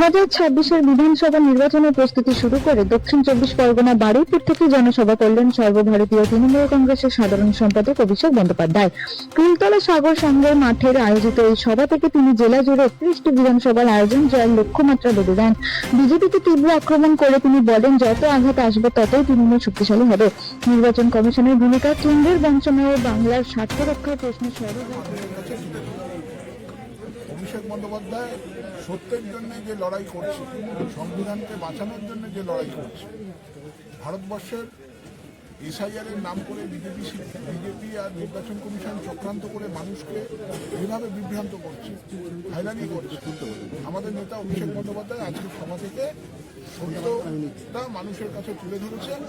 হাজার ছাব্বিশের বিধানসভা নির্বাচনের প্রস্তুতি শুরু করে দক্ষিণ চব্বিশ পরগনা বারুইপুর থেকে জনসভা করলেন সর্বভারতীয় তৃণমূল কংগ্রেসের সাধারণ সম্পাদক অভিষেক বন্দ্যোপাধ্যায়। কুলতলা সাগর সংঘের মাঠের আয়োজিত এই সভা থেকে তিনি জেলা জুড়ে একত্রিশটি বিধানসভার আয়োজন জয়ের লক্ষ্যমাত্রা বেঁধে দেন বিজেপিকে তীব্র আক্রমণ করে তিনি বলেন, যত আঘাত আসবে ততই তৃণমূল শক্তিশালী হবে। নির্বাচন কমিশনের ভূমিকা কেন্দ্রের বঞ্চনা বাংলার স্বার্থ রক্ষার প্রশ্ন সর্ব বন্দ্যোপাধ্যায় সত্যের জন্য যে লড়াই করছে, সংবিধানকে বাঁচানোর জন্য যে লড়াই করছে, ভারতবর্ষের এসআইআরের নাম করে বিজেপি বিজেপি আর নির্বাচন কমিশন চক্রান্ত করে মানুষকে যেভাবে বিভ্রান্ত করছে, হয়রানি করছে। আমাদের নেতা অভিষেক বন্দ্যোপাধ্যায় আজকে সভা থেকে সত্যটা মানুষের কাছে তুলে ধরেছেন।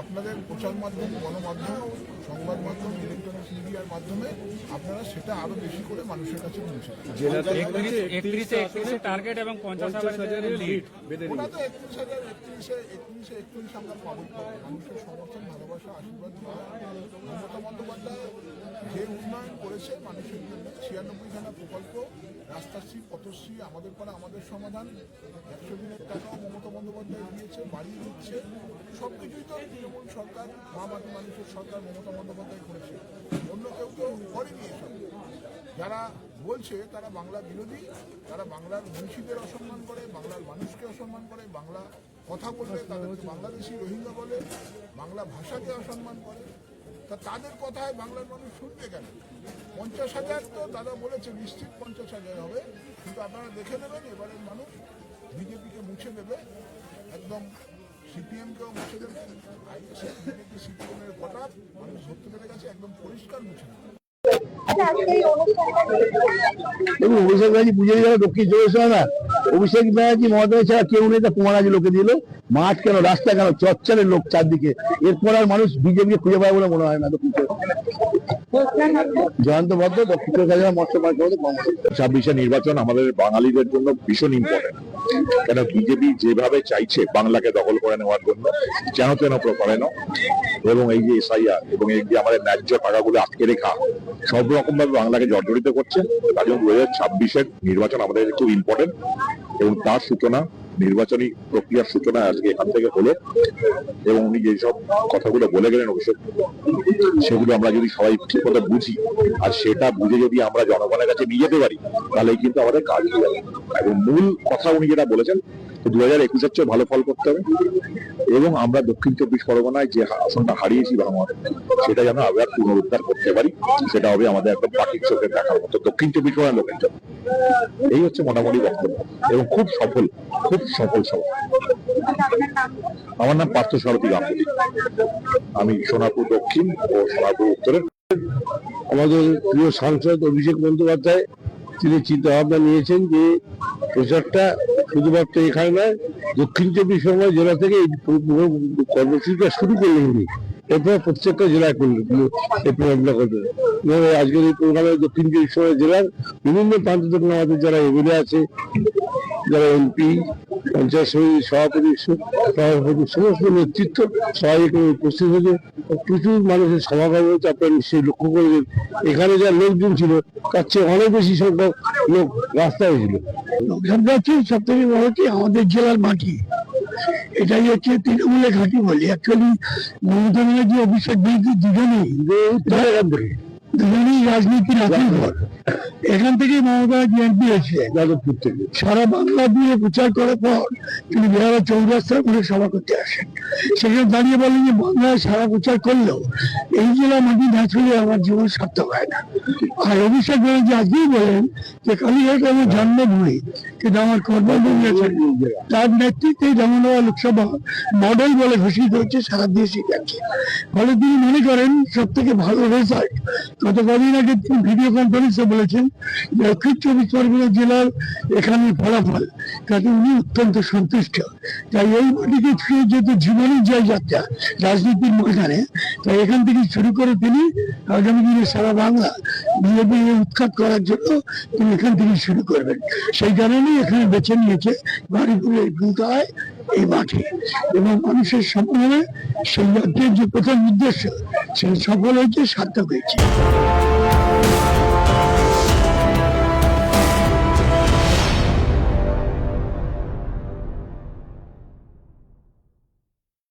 আপনাদের প্রচার মাধ্যম গণমাধ্যম সংবাদ মাধ্যম ইলেকট্রনিক মিডিয়ার মাধ্যমে আপনারা সেটা আরও বেশি করে মানুষের কাছে পৌঁছে একত্রিশে একত্রিশে টার্গেট এবং পঞ্চাশ হাজারের ওরা তো একত্রিশ হাজার একত্রিশে একত্রিশে একত্রিশ আমরা পাবো। মানুষের সমর্থন ভালোবাসা আশীর্বাদ। মমতা বন্দ্যোপাধ্যায় যে উন্নয়ন করেছে মানুষের জন্য ছিয়ানব্বই খানা প্রকল্প রাস্তাশ্রী পথশ্রী আমাদের পাড়া আমাদের সমাধান। একশো দিনের বন্দ্যোপাধ্যায় দিয়েছে বাড়ি দিচ্ছে। সব কিছুই তো তৃণমূল সরকার, মা মাটি মানুষের সরকার, মমতা বন্দ্যোপাধ্যায় করেছে। অন্য কেউ কেউ করেনি এসব। যারা বলছে, তারা বাংলা বিরোধী, তারা বাংলার মনীষীদের অসম্মান করে, বাংলার মানুষকে অসম্মান করে, বাংলা কথা বললে তাদেরকে বাংলাদেশি রোহিঙ্গা বলে, বাংলা ভাষাকে অসম্মান করে। তা তাদের কথায় বাংলার মানুষ শুনবে কেন? পঞ্চাশ হাজার তো দাদা বলেছে, নিশ্চিত পঞ্চাশ হাজার হবে। কিন্তু আপনারা দেখে নেবেন, এবারের মানুষ বিজেপিকে মুছে দেবে। একদম সিপিএমকেও মুছে দেবে। সিপিএমের কটা মানুষ ধরতে পেরে গেছে একদম পরিষ্কার মুছে দেবে। দেখুন অভিষেক ব্যানার্জি বুঝে গেল দক্ষিণ চব্বিশ পরগনা অভিষেক ব্যানার্জি মমতা ছাড়া কেউ নেই তা আছে লোকে দিল। মাঠ কেন রাস্তা কেন চচ্চরের লোক চারদিকে। এরপর আর মানুষ বিজেপি খুঁজে পায় বলে মনে হয় না দক্ষিণ চব্বিশ জয়ন্ত ভদ্র দক্ষিণ মৎস্য ছাব্বিশে নির্বাচন আমাদের বাঙালিদের জন্য ভীষণ ইম্পর্টেন্ট কেন বিজেপি যেভাবে চাইছে বাংলাকে দখল করে নেওয়ার জন্য, যেন তেন এবং এই যে এসআইআর এবং এই যে আমাদের ন্যায্য টাকাগুলো আটকে রেখা, সব রকম ভাবে বাংলাকে জর্জরিত করছে। তার জন্য দু হাজার ছাব্বিশের নির্বাচন আমাদের খুব ইম্পর্টেন্ট এবং তার সূচনা নির্বাচনী প্রক্রিয়ার সূচনা আজকে এখান থেকে হলো এবং উনি যেসব কথাগুলো বলে গেলেন অভিষেক, সেগুলো আমরা যদি সবাই ঠিক মতো বুঝি, আর সেটা বুঝে যদি আমরা জনগণের কাছে নিয়ে যেতে পারি, তাহলে কিন্তু আমাদের কাজ হয়ে যাবে এবং মূল কথা উনি যেটা বলেছেন দু হাজার একুশের চেয়ে ভালো ফল করতে হবে এবং আমরা দক্ষিণ চব্বিশ পরগনায় যে আসনটা হারিয়েছি ভাঙর সেটা যেন আবার পুনরুদ্ধার করতে পারি, সেটা হবে আমাদের একদম পাখির চোখে দেখার মতো দক্ষিণ চব্বিশ পরগনার লোকের জন্য। এই হচ্ছে মোটামুটি বক্তব্য। এবং খুব সফল খুব সফল সভা আমার নাম পার্থ সারথী গাঙ্গুলি। আমি সোনাপুর দক্ষিণ ও সোনাপুর উত্তরের। আমাদের প্রিয় সাংসদ অভিষেক বন্দ্যোপাধ্যায়, তিনি চিন্তা ভাবনা নিয়েছেন যে প্রচারটা শুধুমাত্র এখানে নয়, দক্ষিণ চব্বিশ পরগনা জেলা থেকে এই কর্মসূচিটা শুরু করলেন এরপর প্রত্যেকটা জেলায় করলেন এই প্রোগ্রামটা করবেন এবং আজকের এই প্রোগ্রামে দক্ষিণ চব্বিশ জেলার বিভিন্ন প্রান্ত থেকে আমাদের যারা এমএলএ আছে, যারা এমপি পঞ্চায়েত সমিতির সভাপতি সভাপতি, সমস্ত নেতৃত্ব সবাই এখানে উপস্থিত হয়েছে। প্রচুর মানুষের সমাগম হয়েছে, আপনারা নিশ্চয়ই লক্ষ্য করেছেন। এখানে যা লোকজন ছিল, তার চেয়ে অনেক বেশি সংখ্যক লোক রাস্তায় ছিল। লোকসংখ্যা হচ্ছে সব থেকে বড় কি আমাদের জেলার মাটি। এটাই হচ্ছে তৃণমূলের ঘাঁটি বলি। অ্যাকচুয়ালি মমতা ব্যানার্জি অভিষেক ব্যানার্জি দুজনেই। রাজনীতির এখান মমতা হয়েছে যাদবপুর থেকে। সারা বাংলা দিয়ে প্রচার করার পর তিনি চৌরাস্তার সভা করতে আসেন। সেখানে দাঁড়িয়ে বলেন যে, বাংলায় সারা প্রচার করলেও এই জেলা মাটি না ছুড়ে আমার জীবন সার্থক হয় না। আর অভিষেক ব্যানার্জি আজকেই বলেন যে, কালীঘাট আমার জন্মভূমি, কিন্তু আমার কর্মভূমি আছে। তার নেতৃত্বে জামানওয়া লোকসভা মডেল বলে ঘোষিত হচ্ছে সারা দেশে ফলে তিনি মনে করেন সব থেকে ভালো রেজাল্ট গত কদিন আগে তিনি ভিডিও কনফারেন্সে বলেছেন যে দক্ষিণ চব্বিশ পরগনা জেলার এখানে ফলাফল, তাতে উনি অত্যন্ত সন্তুষ্ট। তাই এই মাটিকে ছুঁয়ে যেহেতু জীবনের জয় যাত্রা রাজনীতির ময়দানে, তাই এখান থেকে শুরু করে তিনি আগামী দিনে সারা বাংলা বিজেপি উৎখাত করার জন্য তিনি এখান থেকে শুরু করবেন। সেই কারণেই এখানে বেছে নিয়েছে বাড়িপুরের ভূতায় এই মাঠে। এবং মানুষের সম্মানে সেই রাজ্যের যে প্রথম উদ্দেশ্য সেই সফল হয়েছে সার্থক হয়েছে।